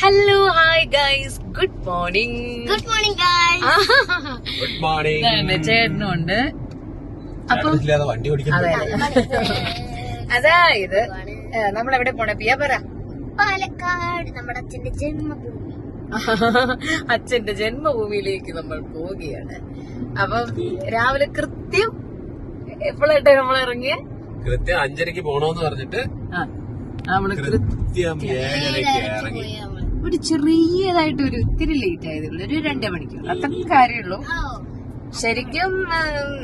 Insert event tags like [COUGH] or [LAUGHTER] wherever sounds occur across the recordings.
Hello hi guys good morning good morning guys good morning ചേട്ടനും ഉണ്ട് അപ്പം ഇല്ലാതെ വണ്ടി അതായത് നമ്മൾ എവിടെ പോണേ? പിയ പറ. പാലക്കാട് നമ്മുടെ അച്ഛന്റെ ജന്മഭൂമി. [LAUGHS] അച്ഛന്റെ ജന്മഭൂമിയിലേക്ക് നമ്മൾ പോവുകയാണ്. അപ്പം രാവിലെ കൃത്യം എപ്പോഴായിട്ട് നമ്മൾ ഇറങ്ങിയ? കൃത്യം അഞ്ചരക്ക് പോണോന്ന് പറഞ്ഞിട്ട് നമ്മൾ കൃത്യം കൃത്യം ഏഴരക്ക് ഇറങ്ങി. ഒരു ചെറിയതായിട്ട് ഒരു ഇത്തിരി ലേറ്റ് ആയതുള്ളൂ ഒരു രണ്ട് മണിക്കൂർ. അത്രയും കാര്യമുള്ളൂ. ശരിക്കും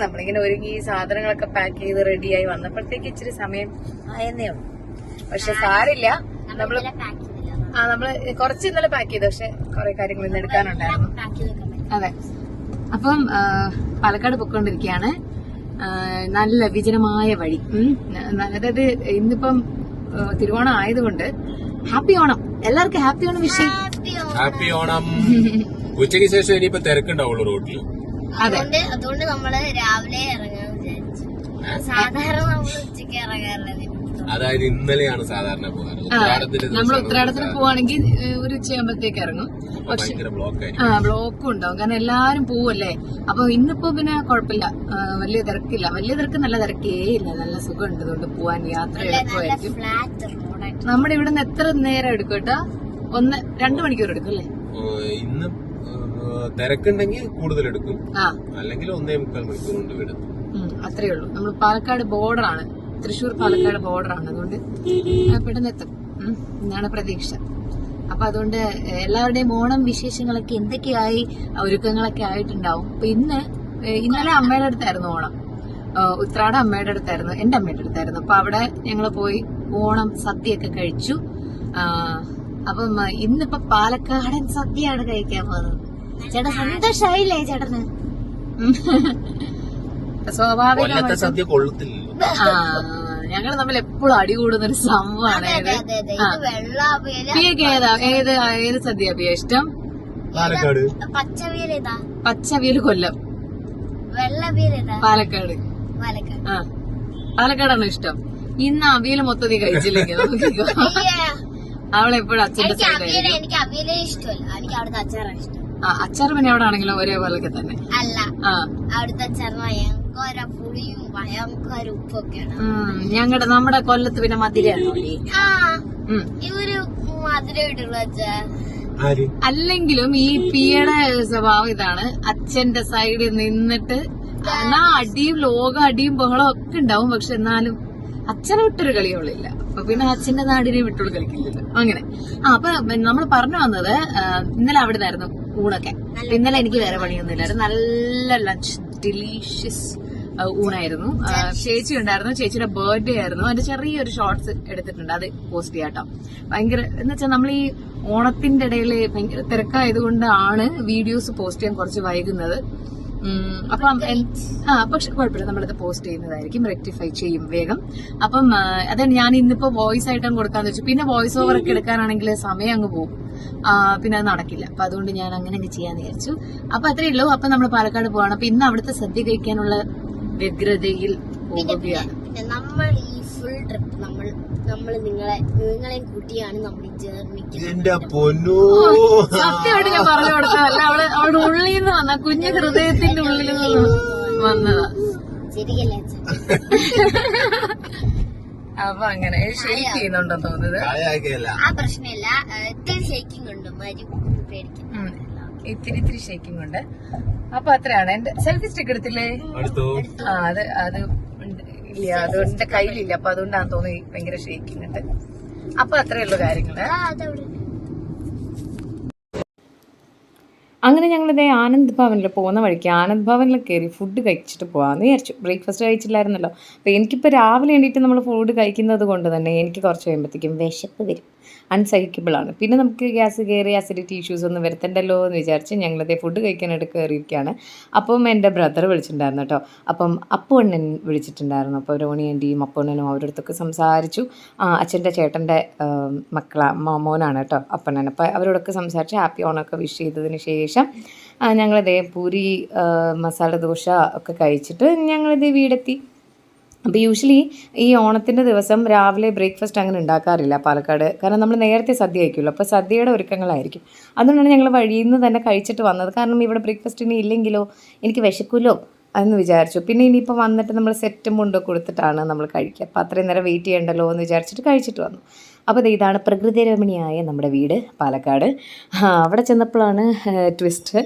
നമ്മളിങ്ങനെ ഒരുങ്ങി സാധനങ്ങളൊക്കെ പാക്ക് ചെയ്ത് റെഡിയായി വന്നപ്പോഴത്തേക്ക് ഇച്ചിരി സമയം ആയെന്നേ ഉള്ളൂ. പക്ഷെ സാരില്ല. നമ്മൾ ആ നമ്മൾ കുറച്ച് ഇന്നലെ പാക്ക് ചെയ്തു. പക്ഷെ കുറെ കാര്യങ്ങൾ ഇന്ന് എടുക്കാനുണ്ടായിരുന്നു. അതെ. അപ്പം പാലക്കാട് പൊക്കോണ്ടിരിക്കുകയാണ് നല്ല വിജനമായ വഴി. അതായത് ഇന്നിപ്പം തിരുവോണം ആയതുകൊണ്ട് ഹാപ്പി ഓണം. എല്ലാവർക്കും ഹാപ്പി ഓണം വിഷയം ഹാപ്പി ഓണം. ഉച്ചയ്ക്ക് ശേഷം ഇനിയിപ്പോ തിരക്കുണ്ടാവുള്ളൂ റോഡിൽ അതെ. അതുകൊണ്ട് അതുകൊണ്ട് നമ്മൾ രാവിലെ ഇറങ്ങാൻ സാധാരണ നമ്മൾ ഉച്ചയ്ക്ക് അതായത് ഇന്നലെയാണ് സാധാരണ പോകാറ്. നമ്മൾ ഉത്തരാടത്തിന് പോവാണെങ്കിൽ ഒരു ഉച്ചയാകുമ്പോഴത്തേക്ക് ഇറങ്ങും. പക്ഷെ ഭയങ്കര ബ്ലോക്ക് ആയിരിക്കും ആ ബ്ലോക്കും ഉണ്ടാവും. കാരണം എല്ലാരും പോവല്ലേ? അപ്പൊ ഇന്നിപ്പോ പിന്നെ കുഴപ്പമില്ല. വലിയ തിരക്കില്ല. വലിയ തിരക്ക് നല്ല തിരക്കേ ഇല്ല. നല്ല ഉണ്ട് അതുകൊണ്ട് പോവാൻ യാത്ര എളുപ്പമായിരിക്കും. നമ്മുടെ ഇവിടെ നിന്ന് എത്ര നേരം എടുക്കും കേട്ടോ? ഒന്ന് രണ്ടു മണിക്കൂർ എടുക്കും അല്ലേ? ഇന്ന് തിരക്കുണ്ടെങ്കിൽ കൂടുതൽ എടുക്കും. അല്ലെങ്കിൽ ഒന്നേ മുക്കാൽ മണിക്കൂർ കൊണ്ട് വിടും. അത്രേ ഉള്ളൂ. നമ്മൾ പാലക്കാട് ബോർഡറാണ്. തൃശ്ശൂർ പാലക്കാട് ബോർഡറാണ്. അതുകൊണ്ട് പെട്ടെന്ന് എത്തും. എന്നാണ് പ്രതീക്ഷ. അപ്പൊ അതുകൊണ്ട് എല്ലാവരുടെയും ഓണം വിശേഷങ്ങളൊക്കെ എന്തൊക്കെയായി? ഒരുക്കങ്ങളൊക്കെ ആയിട്ടുണ്ടാവും. അപ്പൊ ഇന്ന് ഇന്നലെ അമ്മയുടെ അടുത്തായിരുന്നു ഓണം. ഉത്രാട ഉത്രാടം അമ്മയുടെ അടുത്തായിരുന്നു. എന്റെ അമ്മയുടെ അടുത്തായിരുന്നു. അപ്പൊ അവിടെ ഞങ്ങൾ പോയി ഓണം സദ്യയൊക്കെ കഴിച്ചു. ആ, അപ്പം ഇന്നിപ്പോ പാലക്കാടൻ സദ്യയാണ് കഴിക്കാൻ പോകുന്നത്. ചേട്ടാ സന്തോഷായില്ലേ ചേട്ടന്? സ്വാഭാവിക സദ്യ കൊള്ളത്തില്ലല്ലോ. ഞങ്ങൾ തമ്മിൽ എപ്പോഴും അടി കൂടുന്ന ഒരു സംഭവമാണ് പിയക്ക് ഏതാ? ഏത് ഏത് സദ്യ പിയ ഇഷ്ടം? പാലക്കാട്. പച്ചവിയൽ കൊല്ലം. പാലക്കാട്. പാലക്കാട്. ആ. പാലക്കാടാണ് ഇഷ്ടം? ഇന്ന് അവിയൽ മൊത്തത്തിൽ കഴിച്ചില്ലെങ്കിൽ [LAUGHS] നോക്കിക്കോ. അയ്യേ. അവളെപ്പോഴും അച്ഛന്റെ എനിക്ക് അവിയൽ സൈഡായിരിക്കും എനിക്ക് അവിയലേ ഇഷ്ടമല്ല. എനിക്ക് അവിടുത്തെ അച്ചാറാണ് ഇഷ്ടം. ആ അച്ചാർ പിന്നെ അവിടെ ആണെങ്കിലും ഒരേപോലൊക്കെ തന്നെ. അല്ല. അവിടുത്തെ അച്ചാർ ഭയങ്കര പുളിയും ഭയങ്കര ഉപ്പൊക്കെയാണ്. ഞങ്ങളുടെ നമ്മുടെ കൊല്ലത്ത് പിന്നെ മധുരയാണോ ഇവർ മധുരം അച്ചാർ അല്ലെങ്കിലും ഈ പിയുടെ സ്വഭാവം ഇതാണ്. അച്ഛന്റെ സൈഡിൽ നിന്നിട്ട് എന്നാ അടിയും ലോക അടിയും ബഹളം ഒക്കെ ഉണ്ടാവും. പക്ഷെ എന്നാലും അച്ഛനെ വിട്ടൊരു കളിയോളില്ല അപ്പൊ പിന്നെ അച്ഛന്റെ നാടിനെ വിട്ടൊരു കളിക്കില്ലല്ലോ. അങ്ങനെ. ആ അപ്പൊ നമ്മൾ പറഞ്ഞു വന്നത് ഇന്നലെ അവിടെ നിന്നായിരുന്നു ഊണൊക്കെ ഇന്നലെ എനിക്ക് വേറെ പണിയൊന്നുമില്ലായിരുന്നു. നല്ല ലഞ്ച് ഡിലീഷ്യസ് ഊണായിരുന്നു. ചേച്ചി ഉണ്ടായിരുന്നു. ചേച്ചിയുടെ ബർത്ത്ഡേ ആയിരുന്നു. അതിന്റെ ചെറിയൊരു ഷോർട്സ് എടുത്തിട്ടുണ്ട്. അത് പോസ്റ്റ് ചെയ്യാട്ടോ ഭയങ്കര എന്ന് വെച്ചാൽ നമ്മൾ ഈ ഓണത്തിന്റെ ഇടയിൽ ഭയങ്കര തിരക്കായതുകൊണ്ടാണ് വീഡിയോസ് പോസ്റ്റ് ചെയ്യാൻ കുറച്ച് വൈകുന്നത്. അപ്പം ആ പക്ഷെ കുഴപ്പമില്ല. നമ്മളത് പോസ്റ്റ് ചെയ്യുന്നതായിരിക്കും. റെക്ടിഫൈ ചെയ്യും വേഗം. അപ്പം അതാണ് ഞാൻ ഇന്നിപ്പോ വോയിസ് ആയിട്ടാണ് കൊടുക്കാന്ന് വെച്ചു. പിന്നെ വോയിസ് ഓവർ ഒക്കെ എടുക്കാനാണെങ്കിൽ സമയം അങ്ങ് പോകും. പിന്നെ അത് നടക്കില്ല. അപ്പൊ അതുകൊണ്ട് ഞാൻ അങ്ങനെ അങ്ങ് ചെയ്യാന്ന് വിചാരിച്ചു. അപ്പൊ അത്രേ ഉള്ളൂ. അപ്പൊ നമ്മൾ പാലക്കാട് പോവാണ്. അപ്പൊ ഇന്ന് അവിടുത്തെ സദ്യ കഴിക്കാനുള്ള വ്യഗ്രതയിൽ പോവുകയാണ്. നമ്മൾ ട്രിപ്പ് നമ്മൾ നമ്മൾ നിങ്ങളെ നിങ്ങളെയും കൂട്ടിയാണ് നമ്മൾ ഈ ജേർണിക്ക് എന്റെ പൊന്നു. സത്യമായിട്ട് ഞാൻ പറഞ്ഞു കൊടുത്തതല്ല അവൾ അവളുടെ ഉള്ളിൽ നിന്ന് വന്ന കുഞ്ഞു ഹൃദയത്തിന്റെ ഉള്ളിൽ നിന്ന് വന്നതാ. ശരിയല്ലേ അപ്പൊ അങ്ങനെ ഷെയ്ക്ക് ചെയ്യുന്നുണ്ടെന്ന് തോന്നുന്നത്. ആ പ്രശ്നമില്ല. ഇത്തിരി ഷേക്കിംഗ് ഉണ്ട്. ഇത്തിരി ഇത്തിരി ഷേക്കിംഗ് ഉണ്ട്. അപ്പൊ അത്രയാണ്. എന്റെ സെൽഫി സ്റ്റിക്ക് എടുത്തില്ലേ? അടുത്തു. ആ അത് അത്. ഇല്ല അതുകൊണ്ട് കയ്യിലില്ല. അപ്പൊ അതുകൊണ്ടാണ് തോന്നി ഭയങ്കര ഷേക്കിംഗ് ഉണ്ട്. അപ്പൊ അത്രേ ഉള്ളു കാര്യങ്ങൾ. അങ്ങനെ ഞങ്ങളിതേ ആനന്ദ് ഭവനിൽ പോകുന്ന വഴിക്ക് ആനന്ദ് ഭവനിൽ കയറി ഫുഡ് കഴിച്ചിട്ട് പോകാമെന്ന് വിചാരിച്ചു. ബ്രേക്ക്ഫാസ്റ്റ് കഴിച്ചില്ലായിരുന്നല്ലോ. അപ്പോൾ എനിക്കിപ്പോൾ രാവിലെ എണീറ്റ് നമ്മൾ ഫുഡ് കഴിക്കുന്നത് കൊണ്ട് തന്നെ എനിക്ക് കുറച്ച് കഴിയുമ്പോഴത്തേക്കും വിശപ്പ് വരും. അൺസഹിക്കബിളാണ് പിന്നെ നമുക്ക് ഗ്യാസ് കയറി അസിഡിറ്റി ഇഷ്യൂസ് ഒന്നും വരുത്തണ്ടല്ലോ എന്ന് വിചാരിച്ച് ഞങ്ങളത് ഫുഡ് കഴിക്കാനായിട്ട് കയറിയിരിക്കുകയാണ് അപ്പം എന്റെ ബ്രദർ വിളിച്ചിട്ടുണ്ടായിരുന്നു കേട്ടോ. അപ്പം അപ്പു അണ്ണൻ വിളിച്ചിട്ടുണ്ടായിരുന്നു. അപ്പോൾ രോണി ആന്റിയും അപ്പു അണ്ണനും അവരുടെ അടുത്തൊക്കെ സംസാരിച്ചു. അച്ഛന്റെ ചേട്ടന്റെ മക്കളാ മോനാണ് കേട്ടോ അപ്പണ്ണൻ. അപ്പോൾ അവരോടൊക്കെ സംസാരിച്ച് ഹാപ്പി ഓണൊക്കെ വിഷ് ചെയ്തതിന് ശേഷം ഞങ്ങളിതേ പൂരി മസാല ദോശ ഒക്കെ കഴിച്ചിട്ട് ഞങ്ങളിത് വീടെത്തി. അപ്പോൾ യൂഷ്വലി ഈ ഓണത്തിന്റെ ദിവസം രാവിലെ ബ്രേക്ക്ഫാസ്റ്റ് അങ്ങനെ ഉണ്ടാക്കാറില്ല പാലക്കാട്. കാരണം നമ്മൾ നേരത്തെ സദ്യ കഴിക്കുമല്ലോ. അപ്പോൾ സദ്യയുടെ ഒരുക്കങ്ങളായിരിക്കും. അതുകൊണ്ടാണ് ഞങ്ങൾ വഴിയിൽ നിന്ന് തന്നെ കഴിച്ചിട്ട് വന്നത്. കാരണം ഇവിടെ ബ്രേക്ക്ഫാസ്റ്റിന് ഇല്ലെങ്കിലോ എനിക്ക് വിശക്കുമല്ലോ എന്ന് വിചാരിച്ചു. പിന്നെ ഇനിയിപ്പോൾ വന്നിട്ട് നമ്മൾ സെറ്റും മുണ്ടോ കൊടുത്തിട്ടാണ് നമ്മൾ കഴിക്കുക. അപ്പോൾ അത്രയും നേരം വെയിറ്റ് ചെയ്യണ്ടല്ലോ എന്ന് വിചാരിച്ചിട്ട് കഴിച്ചിട്ട് വന്നു. അപ്പോൾ ഇതാണ് പ്രകൃതി രമണീയമായ നമ്മുടെ വീട് പാലക്കാട്. അവിടെ ചെന്നപ്പോഴാണ് ട്വിസ്റ്റ്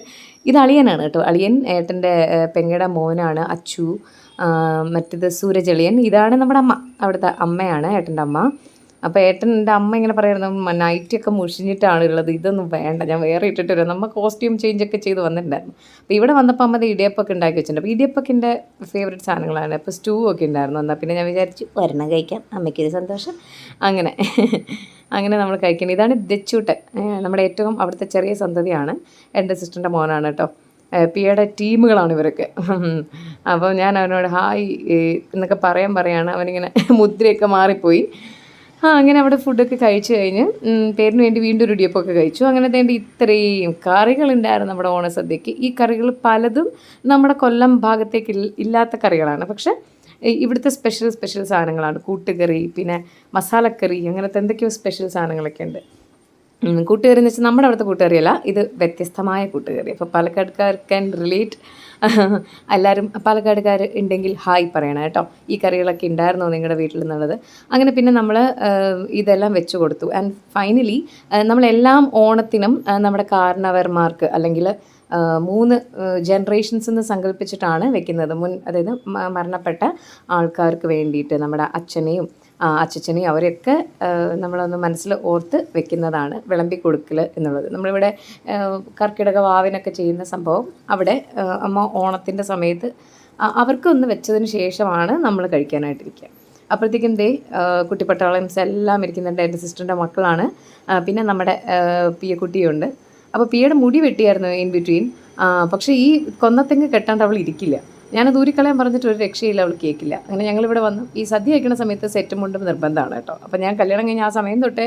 ഇത് അളിയനാണ് കേട്ടോ. അളിയൻ ഏട്ടന്റെ പെങ്ങയുടെ മോനാണ് അച്ചു. മറ്റേത് സൂരജളിയൻ. ഇതാണ് നമ്മുടെ അമ്മ. അവിടുത്തെ അമ്മയാണ് ഏട്ടന്റെ അമ്മ. അപ്പോൾ ഏട്ടന്റെ അമ്മ ഇങ്ങനെ പറയുന്നത് നൈറ്റിയൊക്കെ മുഷിഞ്ഞിട്ടാണ് ഉള്ളത് ഇതൊന്നും വേണ്ട ഞാൻ വേറെ ഇട്ടിട്ട് വരാം. നമ്മൾ കോസ്റ്റ്യൂം ചേഞ്ച് ഒക്കെ ചെയ്ത് വന്നിട്ടുണ്ടായിരുന്നു. അപ്പോൾ ഇവിടെ വന്നപ്പോൾ അമ്മ ഇടിയപ്പൊക്കെ ഉണ്ടാക്കി വെച്ചിട്ടുണ്ട്. അപ്പോൾ ഇടിയപ്പൊക്കെ ഫേവറേറ്റ് സാധനങ്ങളാണ്. അപ്പോൾ സ്റ്റൂ ഒക്കെ ഉണ്ടായിരുന്നു. എന്നാൽ പിന്നെ ഞാൻ വിചാരിച്ചു വരണം കഴിക്കാം അമ്മയ്ക്കൊരു സന്തോഷം. അങ്ങനെ അങ്ങനെ നമ്മൾ കഴിക്കുന്നത് ഇതാണ് ദച്ചൂട്ടൻ നമ്മുടെ ഏറ്റവും അവിടുത്തെ ചെറിയ സന്തതിയാണ്. എന്റെ സിസ്റ്ററിന്റെ മോനാണ് കേട്ടോ. പിയുടെ ടീമുകളാണ് ഇവരൊക്കെ. അപ്പോൾ ഞാൻ അവനോട് ഹായ് എന്നൊക്കെ പറയാൻ പറയാണ് അവനിങ്ങനെ മുദ്രയൊക്കെ മാറിപ്പോയി. ആ അങ്ങനെ അവിടെ ഫുഡൊക്കെ കഴിച്ചു കഴിഞ്ഞ് പേരിന് വേണ്ടി വീണ്ടും ഒരു ഇടിയപ്പൊക്കെ കഴിച്ചു. അങ്ങനെ വേണ്ടി ഇത്രയും കറികളുണ്ടായിരുന്നു നമ്മുടെ ഓണസദ്യക്ക് ഈ കറികൾ പലതും നമ്മുടെ കൊല്ലം ഭാഗത്തേക്ക് ഇല്ലാത്ത കറികളാണ്. പക്ഷേ ഇവിടുത്തെ സ്പെഷ്യൽ സ്പെഷ്യൽ സാധനങ്ങളാണ്. കൂട്ടുകറി പിന്നെ മസാലക്കറി അങ്ങനത്തെ എന്തൊക്കെയോ സ്പെഷ്യൽ സാധനങ്ങളൊക്കെ ഉണ്ട്. കൂട്ടുകറി എന്ന് വെച്ചാൽ നമ്മുടെ അവിടുത്തെ കൂട്ടുകറിയല്ല ഇത് വ്യത്യസ്തമായ കൂട്ടുകറി. അപ്പോൾ പാലക്കാടുകാർ ക്യാൻ റിലേറ്റ് [LAUGHS] എല്ലാവരും പാലക്കാടുകാർ ഉണ്ടെങ്കിൽ ഹായ് പറയണം കേട്ടോ. ഈ കറികളൊക്കെ ഉണ്ടായിരുന്നു നിങ്ങളുടെ വീട്ടിൽ എന്നുള്ളത് അങ്ങനെ പിന്നെ നമ്മൾ ഇതെല്ലാം വെച്ച് കൊടുത്തു. ആൻഡ് ഫൈനലി നമ്മളെല്ലാം ഓണത്തിനും നമ്മുടെ കാരണവർമാർക്ക് അല്ലെങ്കിൽ മൂന്ന് ജനറേഷൻസ് എന്ന് സങ്കല്പിച്ചിട്ടാണ് വെക്കുന്നത്. മുൻ അതായത് മരണപ്പെട്ട ആൾക്കാർക്ക് വേണ്ടിയിട്ട് നമ്മുടെ അച്ഛനെയും ആ, അച്ചച്ചനെയും അവരെയൊക്കെ നമ്മളൊന്ന് മനസ്സിൽ ഓർത്ത് വെക്കുന്നതാണ് വിളമ്പി കൊടുക്കൽ എന്നുള്ളത്. നമ്മളിവിടെ കർക്കിടക വാവിനൊക്കെ ചെയ്യുന്ന സംഭവം അവിടെ അമ്മ ഓണത്തിന്റെ സമയത്ത് അവർക്കൊന്ന് വെച്ചതിന് ശേഷമാണ് നമ്മൾ കഴിക്കാനായിട്ടിരിക്കുക. അപ്പോഴത്തേക്കും ദേ കുട്ടിപ്പട്ടാളംസ് എല്ലാം ഇരിക്കുന്നുണ്ട്. എന്റെ സിസ്റ്ററിന്റെ മക്കളാണ്. പിന്നെ നമ്മുടെ പിയ കുട്ടിയുണ്ട് അപ്പോൾ പിയയുടെ മുടി വെട്ടിയായിരുന്നു ഇൻ ബിറ്റ്വീൻ. പക്ഷേ ഈ കൊന്നത്തെങ്ങ് കെട്ടാണ്ട് അവൾ ഇരിക്കില്ല. ഞാനത് ഊരിക്കളയാൻ പറഞ്ഞിട്ട് ഒരു രക്ഷയില്ല അവൾ കേൾക്കില്ല അങ്ങനെ ഞങ്ങളിവിടെ വന്നു. ഈ സദ്യ കഴിക്കുന്ന സമയത്ത് സെറ്റും മുണ്ടും നിർബന്ധമാണ് കേട്ടോ. അപ്പോൾ ഞാൻ കല്യാണം കഴിഞ്ഞ ആ സമയം തൊട്ടേ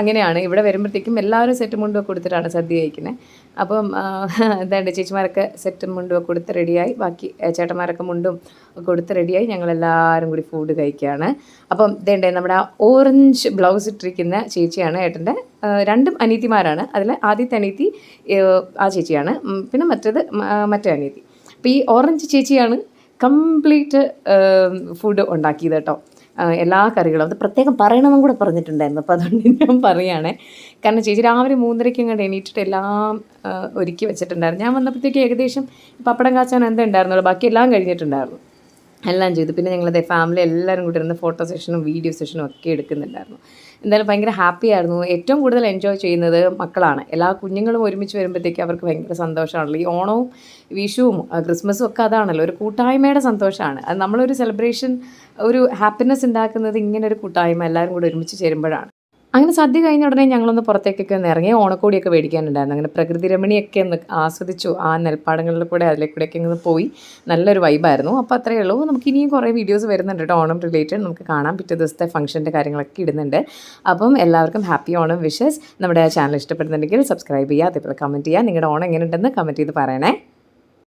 അങ്ങനെയാണ്. ഇവിടെ വരുമ്പോഴത്തേക്കും എല്ലാവരും സെറ്റും മുണ്ടും കൊടുത്തിട്ടാണ് സദ്യ കഴിക്കുന്നത് അപ്പം എന്താണ്ട് ചേച്ചിമാരൊക്കെ സെറ്റും മുണ്ടും കൊടുത്ത് റെഡിയായി ബാക്കി ചേട്ടന്മാരൊക്കെ മുണ്ടും കൊടുത്ത് റെഡിയായി ഞങ്ങളെല്ലാവരും കൂടി ഫുഡ് കഴിക്കുകയാണ് അപ്പം ഇതേണ്ടേ നമ്മുടെ ആ ഓറഞ്ച് ബ്ലൗസ് ഇട്ടിരിക്കുന്ന ചേച്ചിയാണ് ഏട്ടന്റെ രണ്ടും അനീതിമാരാണ് അതിൽ ആദ്യത്തെ അനീതി ആ ചേച്ചിയാണ്. പിന്നെ മറ്റേത് മറ്റേ അനീതി അപ്പോൾ ഈ ഓറഞ്ച് ചേച്ചിയാണ് കംപ്ലീറ്റ് ഫുഡ് ഉണ്ടാക്കിയത് കേട്ടോ. എല്ലാ കറികളും. അത് പ്രത്യേകം പറയണമെന്നും കൂടെ പറഞ്ഞിട്ടുണ്ടായിരുന്നു. അപ്പോൾ അതുകൊണ്ട് ഞാൻ പറയുകയാണേ. കാരണം ചേച്ചി രാവിലെ മൂന്നരയ്ക്ക് ഇങ്ങോട്ട് എണീറ്റിട്ട് എല്ലാം ഒരുക്കി വെച്ചിട്ടുണ്ടായിരുന്നു. ഞാൻ വന്നപ്പോഴത്തേക്ക് ഏകദേശം പപ്പടം കാച്ചാൻ എന്താ ഉണ്ടായിരുന്നുള്ളൂ. ബാക്കി എല്ലാം കഴിഞ്ഞിട്ടുണ്ടായിരുന്നു. എല്ലാം ചെയ്തു. പിന്നെ ഞങ്ങളത് ഫാമിലി എല്ലാവരും കൂടി ഇരുന്ന് ഫോട്ടോ സെഷനും വീഡിയോ സെഷനും ഒക്കെ എടുക്കുന്നുണ്ടായിരുന്നു. എന്തായാലും ഭയങ്കര ഹാപ്പി ആയിരുന്നു. ഏറ്റവും കൂടുതൽ എൻജോയ് ചെയ്യുന്നത് മക്കളാണ്. എല്ലാ കുഞ്ഞുങ്ങളും ഒരുമിച്ച് വരുമ്പോഴത്തേക്ക് അവർക്ക് ഭയങ്കര സന്തോഷമാണല്ലോ. ഈ ഓണവും വിഷുവും ക്രിസ്മസും ഒക്കെ അതാണല്ലോ. ഒരു കൂട്ടായ്മയുടെ സന്തോഷമാണ്. അത് നമ്മളൊരു സെലിബ്രേഷൻ ഒരു ഹാപ്പിനെസ് ഉണ്ടാക്കുന്നത് ഇങ്ങനെ ഒരു കൂട്ടായ്മ എല്ലാവരും കൂടെ ഒരുമിച്ച് ചേരുമ്പോഴാണ്. അങ്ങനെ സദ്യ കഴിഞ്ഞ ഉടനെ ഞങ്ങളൊന്ന് പുറത്തേക്കൊക്കെ ഒന്ന് ഇറങ്ങി ഓണക്കോടിയൊക്കെ മേടിക്കാനുണ്ടായിരുന്നു. അങ്ങനെ പ്രകൃതി രമണിയൊക്കെ ഒന്ന് ആസ്വദിച്ചു. ആ നെൽപ്പാടങ്ങളിൽ കൂടെ അതിലെ കൂടെയൊക്കെ ഒന്ന് പോയി. നല്ലൊരു വൈബായിരുന്നു അപ്പോൾ അത്രയേ ഉള്ളൂ. നമുക്ക് ഇനിയും കുറേ വീഡിയോസ് വരുന്നുണ്ട് കേട്ടോ. ഓണം റിലേറ്റഡ് നമുക്ക് കാണാം. പിറ്റേ ദിവസത്തെ ഫംഗ്ഷന്റെ കാര്യങ്ങളൊക്കെ ഇടുന്നുണ്ട്. അപ്പം എല്ലാവർക്കും ഹാപ്പി ഓണം വിഷസ് നമ്മുടെ ചാനൽ ഇഷ്ടപ്പെടുന്നുണ്ടെങ്കിൽ സബ്സ്ക്രൈബ് ചെയ്യുക അതേപോലെ കമന്റ് ചെയ്യുക. നിങ്ങളുടെ ഓണം എങ്ങനെയുണ്ടെന്ന് കമന്റ് ചെയ്ത് പറയണേ.